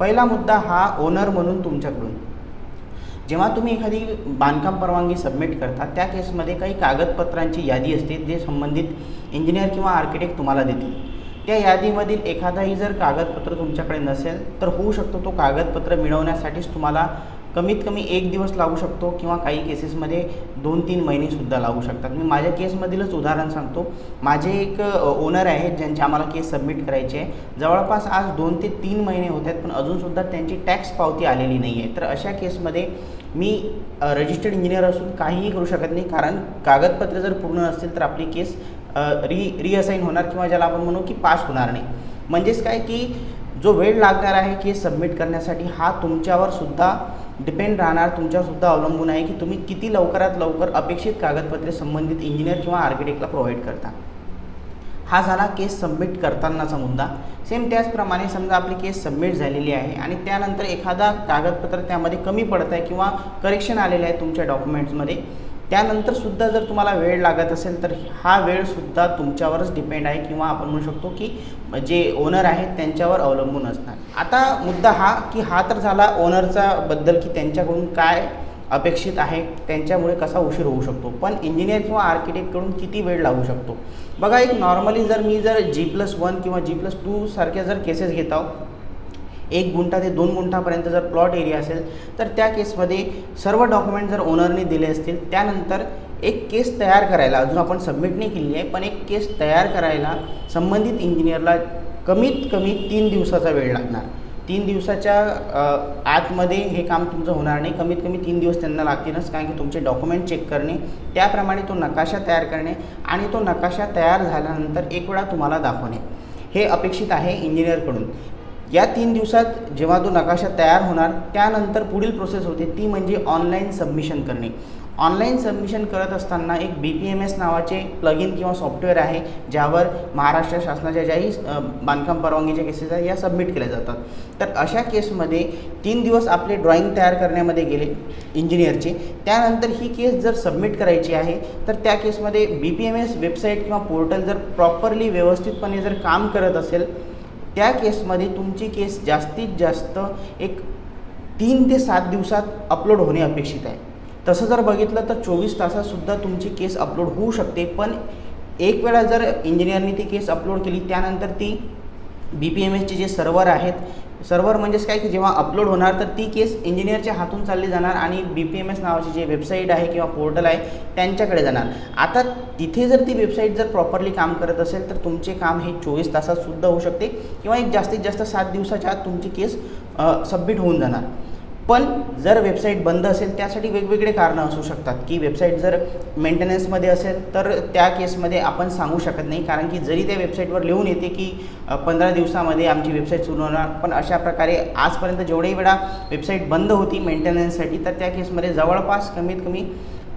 पहिला मुद्दा हा ओनर म्हणून तुमच्याकडून. जेव्हा तुम्ही एखादी बांधकाम परवानगी सबमिट करता त्या केसमध्ये काही कागदपत्रांची यादी असते जे संबंधित इंजिनियर किंवा आर्किटेक्ट तुम्हाला देतील. त्या यादीमधील एखादाही जर कागदपत्र तुमच्याकडे नसेल तर होऊ शकतो तो कागदपत्र मिळवण्यासाठीच तुम्हाला कमीत कमी एक दिवस लागू शकतो किंवा काही केसेसमध्ये दोन तीन महिनेसुद्धा लागू शकतात. मी माझ्या केसमधीलच उदाहरण सांगतो. माझे एक ओनर आहेत ज्यांचे आम्हाला केस सबमिट करायचे आहे. जवळपास आज दोन ते तीन महिने होत आहेत पण अजूनसुद्धा त्यांची टॅक्स पावती आलेली नाही आहे तर अशा केसमध्ये मी रजिस्टर्ड इंजिनियर असून काहीही करू शकत नाही. कारण कागदपत्रे जर पूर्ण नसतील तर आपली केस री रिअसाईन होणार किंवा ज्याला आपण म्हणू की पास होणार नाही. म्हणजेच काय की जो वेळ लागणार आहे केस सबमिट करण्यासाठी हा तुमच्यावर सुद्धा डिपेंड राहणार तुमच्यावरसुद्धा अवलंबून आहे की तुम्ही किती लवकरात लवकर अपेक्षित कागदपत्रे संबंधित इंजिनियर किंवा आर्किटेक्टला प्रोव्हाइड करता. हा झाला केस सबमिट करतानाचा मुद्दा. सेम त्याचप्रमाणे समजा आपली केस सबमिट झालेली आहे आणि त्यानंतर एखादा कागदपत्र त्यामध्ये कमी पडत आहे किंवा करेक्शन आलेलं आहे तुमच्या डॉक्युमेंट्समध्ये त्यानंतर सुद्धा जर तुम्हाला वेळ लागत असेल तर हा वेळसुद्धा तुमच्यावरच डिपेंड आहे किंवा आपण म्हणू शकतो की जे ओनर आहेत त्यांच्यावर अवलंबून असणार. आता मुद्दा हा की हा तर झाला ओनरचा बद्दल की त्यांच्याकडून काय अपेक्षित आहे त्यांच्यामुळे कसा उशीर होऊ शकतो? पण इंजिनियर किंवा आर्किटेक्टकडून किती वेळ लागू शकतो? बघा एक नॉर्मली जर मी जर जी प्लस वन किंवा जी प्लस टू सारख्या जर केसेस घेत आहो एक गुंठा ते दोन गुंठापर्यंत जर प्लॉट एरिया असेल तर त्या केसमध्ये सर्व डॉक्युमेंट जर ओनरने दिले असतील त्यानंतर एक केस तयार करायला अजून आपण सबमिट नाही केली आहे पण एक केस तयार करायला संबंधित इंजिनियरला कमीत कमी तीन दिवसाचा वेळ लागणार. तीन दिवसाच्या आतमध्ये हे काम तुमचं होणार नाही. कमीत कमी तीन दिवस त्यांना लागतीलच कारण की तुमचे डॉक्युमेंट चेक करणे त्याप्रमाणे तो नकाशा तयार करणे आणि तो नकाशा तयार झाल्यानंतर एक वेळा तुम्हाला दाखवणे. हे अपेक्षित आहे इंजिनियरकडून या तीन दिवसात जेव्हा तो नकाशा तयार होणार त्यानंतर पुढील प्रोसेस होते ती म्हणजे ऑनलाईन सबमिशन करणे. ऑनलाईन सबमिशन करत असताना एक बी पी एम एस नावाचे प्लग इन किंवा सॉफ्टवेअर आहे ज्यावर महाराष्ट्र शासनाच्या ज्याही बांधकाम परवानगीच्या केसेस आहेत या सबमिट केल्या जातात. तर अशा केसमध्ये तीन दिवस आपले ड्रॉइंग तयार करण्यामध्ये गेले इंजिनियरचे त्यानंतर ही केस जर सबमिट करायची आहे तर त्या केसमध्ये B P M S website किंवा पोर्टल जर प्रॉपरली व्यवस्थितपणे जर काम करत असेल त्या केसमध्ये तुमची केस जास्तीत जास्त एक तीन ते सात दिवसात अपलोड होणे अपेक्षित आहे. तसं जर बघितलं तर चोवीस तासातसुद्धा तुमची केस अपलोड होऊ शकते पण एक वेळा जर इंजिनियरनी ती केस अपलोड केली त्यानंतर ती बी पी एम एसचे जे सर्व्हर आहेत सर्व्हर म्हणजेच काय की जेव्हा अपलोड होणार तर ती केस इंजिनियरच्या हातून चालली जाणार आणि बी पी एम एस नावाची जे वेबसाईट आहे किंवा पोर्टल आहे त्यांच्याकडे जाणार. आता तिथे जर ती वेबसाईट जर प्रॉपरली काम करत असेल तर तुमचे काम हे चोवीस तासात सुद्धा होऊ शकते किंवा एक जास्तीत जास्त सात दिवसाच्या आत तुमची केस सबमिट होऊन जाणार. पण जर वेबसाईट बंद असेल त्यासाठी वेगवेगळे कारणं असू शकतात. की वेबसाईट जर मेंटेनन्समध्ये असेल तर त्या केसमध्ये आपण सांगू शकत नाही. कारण की जरी त्या वेबसाईटवर लिहून येते की पंधरा दिवसामध्ये आमची वेबसाईट सुरू होणार पण अशा प्रकारे आजपर्यंत जेवढेही वेळा वेबसाईट बंद होती मेंटेनन्ससाठी तर त्या केसमध्ये जवळपास कमीत कमी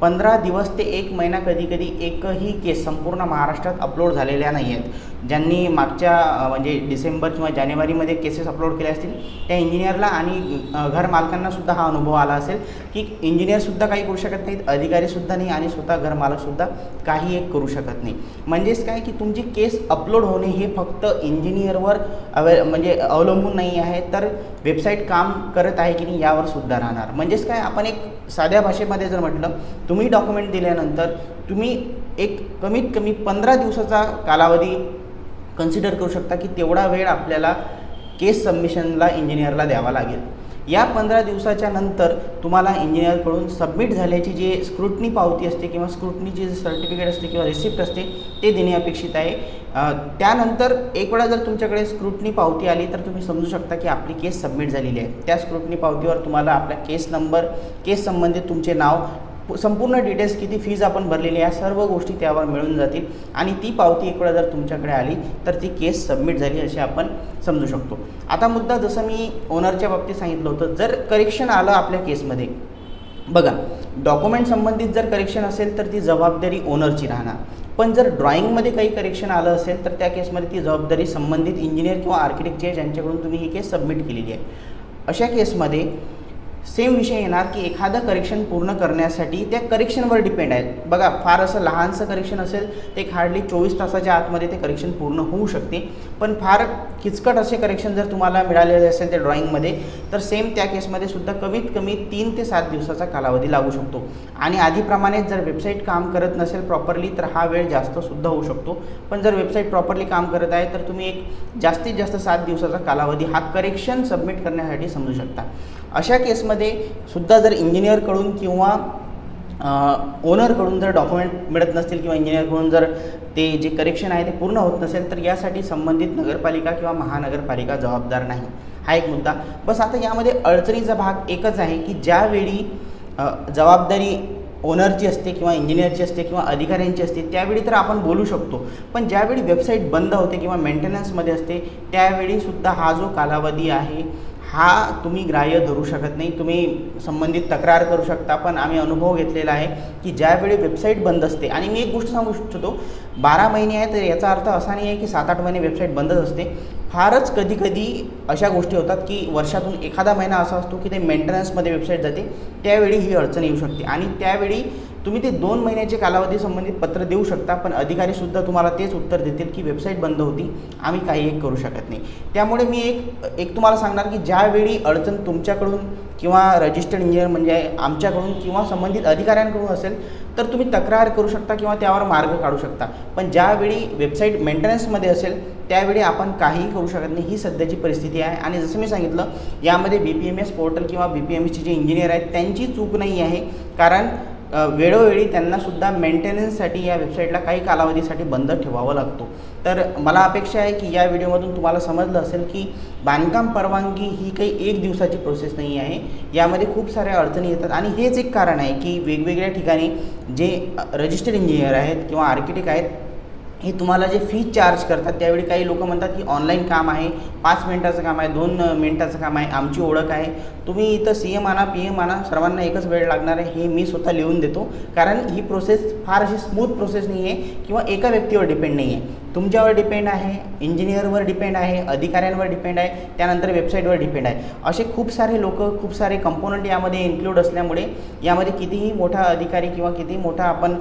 पंधरा दिवस ते एक महिना कधी कधी एकही केस संपूर्ण महाराष्ट्रात अपलोड झालेल्या नाही आहेत ज्यांनी मागच्या म्हणजे डिसेंबर किंवा जानेवारीमध्ये केसेस अपलोड केले असतील त्या इंजिनियरला आणि घर मालकांनासुद्धा हा अनुभव आला असेल की इंजिनियरसुद्धा काही करू शकत नाहीत अधिकारीसुद्धा नाही आणि स्वतः घरमालकसुद्धा काही एक करू शकत नाही. म्हणजेच काय की तुमची केस अपलोड होणे हे फक्त इंजिनियरवर अवे म्हणजे अवलंबून नाही आहे. तर वेबसाईट काम करत आहे की नाही यावर सुद्धा राहणार. म्हणजेच काय आपण एक साध्या भाषेमध्ये जर म्हटलं तुम्ही डॉक्युमेंट दिल्यानंतर तुम्ही एक कमीत कमी पंधरा दिवसाचा कालावधी कन्सिडर करू शकता की तेवढा वेळ आपल्याला केस सबमिशनला इंजिनियरला द्यावा लागेल. या पंधरा दिवसाच्या नंतर तुम्हाला इंजिनियरकडून सबमिट झाल्याची जी स्क्रुटनी पावती असते किंवा स्क्रुटनीची जे सर्टिफिकेट असते किंवा रिसिप्ट असते ते देणे अपेक्षित आहे. त्यानंतर एक वेळा जर तुमच्याकडे स्क्रुटनी पावती आली तर तुम्ही समजू शकता की आपली केस सबमिट झालेली आहे. त्या स्क्रुटनी पावतीवर तुम्हाला आपला केस नंबर केस संबंधित तुमचे नाव संपूर्ण डिटेल्स किती फीज आपण भरलेली आहे सर्व गोष्टी त्यावर मिळून जातील. आणि ती पावती एक वेळा जर तुमच्याकडे आली तर ती केस सबमिट झाली असे आपण समजू शकतो. आता मुद्दा जसं मी ओनरच्या बाबतीत सांगितलं होतं जर करेक्शन आलं आपल्या केसमध्ये बघा डॉक्युमेंट संबंधित जर करेक्शन असेल तर ती जबाबदारी ओनरची राहणार. पण जर ड्रॉइंगमध्ये काही करेक्शन आलं असेल तर त्या केसमध्ये ती जबाबदारी संबंधित इंजिनियर किंवा आर्किटेक्टची आहे ज्यांच्याकडून तुम्ही ही केस सबमिट केलेली आहे. अशा केसमध्ये सेम विषय येणार की एखादं करेक्शन पूर्ण करण्यासाठी त्या करेक्शनवर डिपेंड आहे. बघा फार असं लहानसं करेक्शन असेल ते हार्डली चोवीस तासाच्या आतमध्ये ते करेक्शन पूर्ण होऊ शकते. पण फार किचकट असे करेक्शन जर तुम्हाला मिळालेले असेल त्या ड्रॉइंगमध्ये तर सेम त्या केसमध्ये सुद्धा कमीत कमी तीन ते सात दिवसाचा कालावधी लागू शकतो. आणि आधीप्रमाणे जर वेबसाईट काम करत नसेल प्रॉपरली तर हा वेळ जास्तसुद्धा होऊ शकतो. पण जर वेबसाईट प्रॉपरली काम करत आहे तर तुम्ही एक जास्तीत जास्त सात दिवसाचा कालावधी हा करेक्शन सबमिट करण्यासाठी समजू शकता. अशा केसमध्ये सुद्धा जर इंजिनियरकडून किंवा ओनरकडून जर डॉक्युमेंट मिळत नसतील किंवा इंजिनियरकडून जर ते जे करेक्शन आहे ते पूर्ण होत नसेल तर यासाठी संबंधित नगरपालिका किंवा महानगरपालिका जबाबदार नाही. हा एक मुद्दा. बस आता यामध्ये अडचणीचा भाग एकच आहे की ज्यावेळी जबाबदारी ओनरची असते किंवा इंजिनियरची असते किंवा अधिकाऱ्यांची असते त्यावेळी तर आपण बोलू शकतो. पण ज्यावेळी वेबसाईट बंद होते किंवा मेंटेनन्समध्ये असते त्यावेळीसुद्धा हा जो कालावधी आहे हा तुम्ही ग्राह्य धरू शकत नाही तुम्ही संबंधित तक्रार करू शकता पण आम्ही अनुभव घेतलेला आहे की ज्यावेळी वेबसाईट बंद असते आणि मी एक गोष्ट सांगू इच्छितो बारा महिने आहे तर याचा अर्थ असा नाही आहे की सात आठ महिने वेबसाईट बंदच असते. फारच कधी कधी अशा गोष्टी होतात की वर्षातून एखादा महिना असा असतो की ते मेंटेनन्समध्ये वेबसाईट जाते त्यावेळी ही अडचण येऊ शकते. आणि त्यावेळी तुम्ही ते दोन महिन्याचे कालावधी संबंधित पत्र देऊ शकता पण अधिकारीसुद्धा तुम्हाला तेच उत्तर देतील की वेबसाईट बंद होती आम्ही काही एक करू शकत नाही. त्यामुळे मी एक एक तुम्हाला सांगणार की ज्यावेळी अडचण तुमच्याकडून किंवा रजिस्टर्ड इंजिनियर म्हणजे आमच्याकडून किंवा संबंधित अधिकाऱ्यांकडून असेल तर तुम्ही तक्रार करू शकता किंवा त्यावर मार्ग काढू शकता. पण ज्यावेळी वेबसाईट मेंटेनन्समध्ये असेल त्यावेळी आपण काहीही करू शकत नाही ही सध्याची परिस्थिती आहे. आणि जसं मी सांगितलं यामध्ये B P M S portal किंवा बी पी एम एसचे जे इंजिनियर आहेत त्यांची चूक नाही आहे. कारण वेळोवेळी त्यांनासुद्धा मेंटेनन्ससाठी या वेबसाईटला काही कालावधीसाठी बंद ठेवावं लागतो. तर मला अपेक्षा आहे की या व्हिडिओमधून तुम्हाला समजलं असेल की बांधकाम परवानगी ही काही एक दिवसाची प्रोसेस नाही आहे. यामध्ये खूप साऱ्या अडचणी येतात आणि हेच एक कारण आहे की वेगवेगळ्या ठिकाणी जे रजिस्टर्ड इंजिनियर आहेत किंवा आर्किटेक्ट आहेत हे तुम्हाला जे फी चार्ज करतात त्यावेळी काही लोक म्हणतात की ऑनलाईन काम आहे पाच मिनिटाचं काम आहे दोन मिनटाचं मिनिटाचं काम आहे आमची ओळख आहे. तुम्ही इथं सी एम आणा पी एम आणा सर्वांना एकच वेळ लागणार आहे हे मी स्वतः लिहून देतो. कारण ही प्रोसेस फार अशी स्मूथ प्रोसेस नाही आहे किंवा एका व्यक्तीवर डिपेंड नाही आहे तुमच्यावर डिपेंड आहे इंजिनियरवर डिपेंड आहे अधिकाऱ्यांवर डिपेंड आहे त्यानंतर वेबसाईटवर डिपेंड आहे. असे खूप सारे लोक खूप सारे कंपोनंट यामध्ये इन्क्लूड असल्यामुळे यामध्ये कितीही मोठा अधिकारी किंवा कितीही मोठा आपण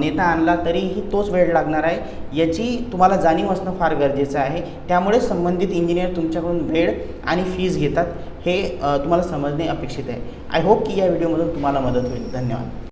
नेता आणला तरीही तोच वेळ लागणार आहे. याची तुम्हाला जाणीव असणं फार गरजेचं आहे. त्यामुळे संबंधित इंजिनियर तुमच्याकडून वेळ आणि फीज घेतात. हे तुम्हाला समजणे अपेक्षित आहे. आय होप की या व्हिडिओमधून तुम्हाला मदत होईल. धन्यवाद.